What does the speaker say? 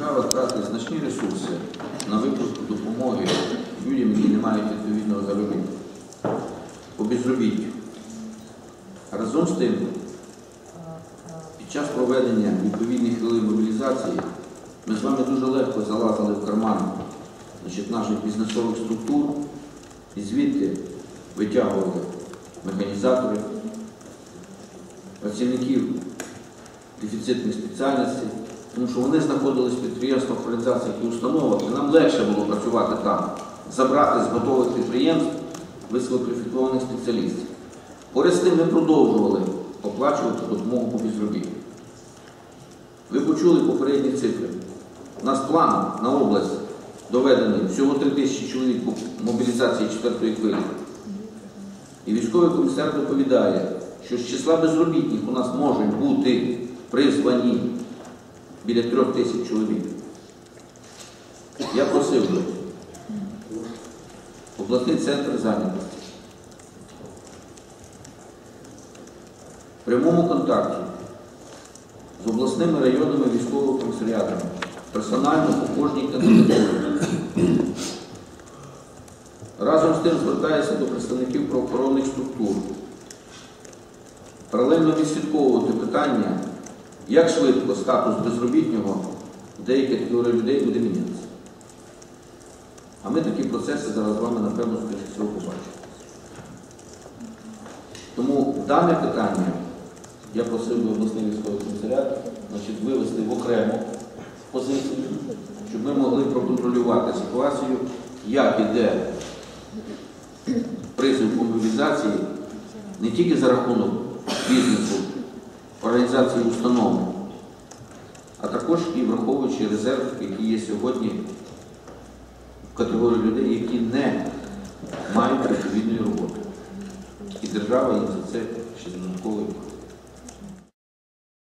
держава тратить значні ресурси на виплату допомоги людям, які не мають відповідного заробітку по безробіттю. Разом з тим, під час проведення відповідних хвилин мобілізації ми з вами дуже легко залазили в карман значить, наших бізнесових структур і звідти витягували механізаторів, працівників дефіцитних спеціальностей, тому що вони знаходились в підприємствах, організаціях і установах, і нам легше було працювати там, забрати з готових підприємств висококваліфікованих спеціалістів. Поряд з тим ми продовжували оплачувати допомогу по безробіттю. Ви почули попередні цифри. У нас план на область доведений всього 3 тисячі чоловік мобілізації четвертої хвилі. І військовий комісар доповідає, що з числа безробітних у нас можуть бути призвані біля трьох тисяч чоловік. Я просив би обласний центр зайнятості в прямому контакті з обласними районними військовими комісаріатами, персонально по кожній кандидатурі. Разом з тим звертаюся до представників правоохоронних структур. Паралельно відслідковувати питання, як швидко статус безробітнього деяких категорій людей буде мінятися. А ми такі процеси зараз з вами, напевно, скоріше всього побачимо. Тому дане питання я просив би обласний військовий значить, вивести в окрему позицію, щоб ми могли проконтролювати ситуацію, як іде призов по мобілізації не тільки за рахунок бізнесу, організації установ, а також і враховуючи резерв, який є сьогодні в категорії людей, які не мають відповідної роботи. І держава їм за це ще додатково